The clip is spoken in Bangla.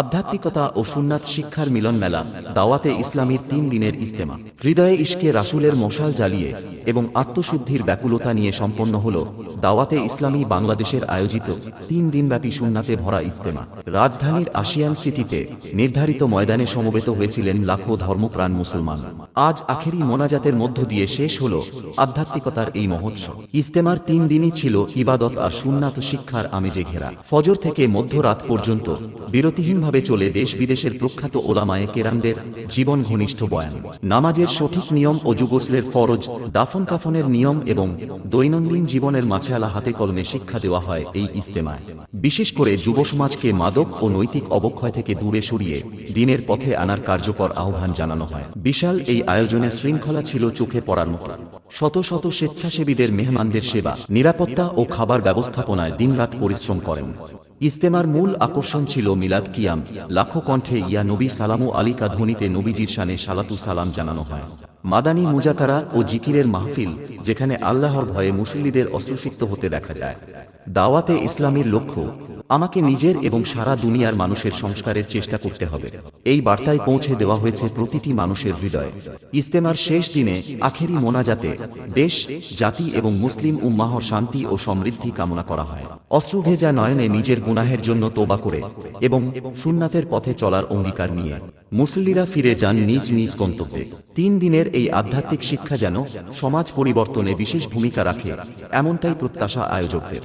আধ্যাত্মিকতা ও সুন্নাত শিক্ষার মিলন মেলা, দাওয়াতে ইসলামীর তিন দিনের ইস্তেমা হৃদয়ে ইশকে রাসূলের মশাল জ্বালিয়ে এবং আত্মশুদ্ধির ব্যাকুলতা নিয়ে সম্পন্ন হল দাওয়াতে ইসলামী বাংলাদেশের আয়োজিত তিন দিনব্যাপী সুন্নাতে ভরা ইস্তেমা রাজধানীর আশিয়ান সিটিতে নির্ধারিত ময়দানে সমবেত হয়েছিলেন লাখো ধর্মপ্রাণ মুসলমান। আজ আখেরি মোনাজাতের মধ্য দিয়ে শেষ হল আধ্যাত্মিকতার এই মহোৎসব। ইস্তেমার তিন দিনই ছিল ইবাদত আর সুন্নাত শিক্ষার আমেজে ঘেরা। ফজর থেকে মধ্যরাত পর্যন্ত বিরতিহীনভাবে চলে দেশ বিদেশের প্রখ্যাত ওলামায়ে কেরামদের জীবন ঘনিষ্ঠ বয়ান। নামাজের সঠিক নিয়ম ও যুগোসলের ফরজ, দাফন কাফনের নিয়ম এবং দৈনন্দিন জীবনের মাছেআলা হাতে কলমে শিক্ষা দেওয়া হয় এই ইস্তেমায় বিশেষ করে যুব সমাজকে মাদক ও নৈতিক অবক্ষয় থেকে দূরে সরিয়ে দিনের পথে আনার কার্যকর আহ্বান জানানো হয়। বিশাল এই আয়োজনে শৃঙ্খলা ছিল চোখে পড়ার মতো। শত শত স্বেচ্ছাসেবীদের মেহমানদের সেবা, নিরাপত্তা ও খাবার ব্যবস্থাপনায় দিনরাত পরিশ্রম করেন। ইস্তেমার মূল আকর্ষণ ছিল মিলাদ কিয়াম। লাখো কণ্ঠে ইয়া নবী সালামু আলী কাধনীতে নবীজির শানে সালাতু সালাম জানানো হয়। মাদানী মুজাকারা ও জিকিরের মাহফিল, যেখানে আল্লাহর ভয়ে মুসল্লিদের অশ্রুসিক্ত হতে দেখা যায়। দাওয়াতে ইসলামীর লক্ষ্য, আমাকে নিজের এবং সারা দুনিয়ার মানুষের সংস্কারের চেষ্টা করতে হবে। এই বার্তায় পৌঁছে দেওয়া হয়েছে প্রতিটি মানুষের হৃদয়ে। ইস্তেমার শেষ দিনে আখেরি মোনাজাতে দেশ, জাতি এবং মুসলিম উম্মাহর শান্তি ও সমৃদ্ধি কামনা করা হয়। অশ্রু ভেজা নয়নে নিজের গুনাহের জন্য তোবা করে এবং সুন্নাতের পথে চলার অঙ্গীকার নিয়ে। মুসল্লিরা ফিরে যান নিজ নিজ গন্তব্যে। তিন দিনের এই আধ্যাত্মিক শিক্ষা যেন সমাজ পরিবর্তনে বিশেষ ভূমিকা রাখে, এমনটাই প্রত্যাশা আয়োজকদের।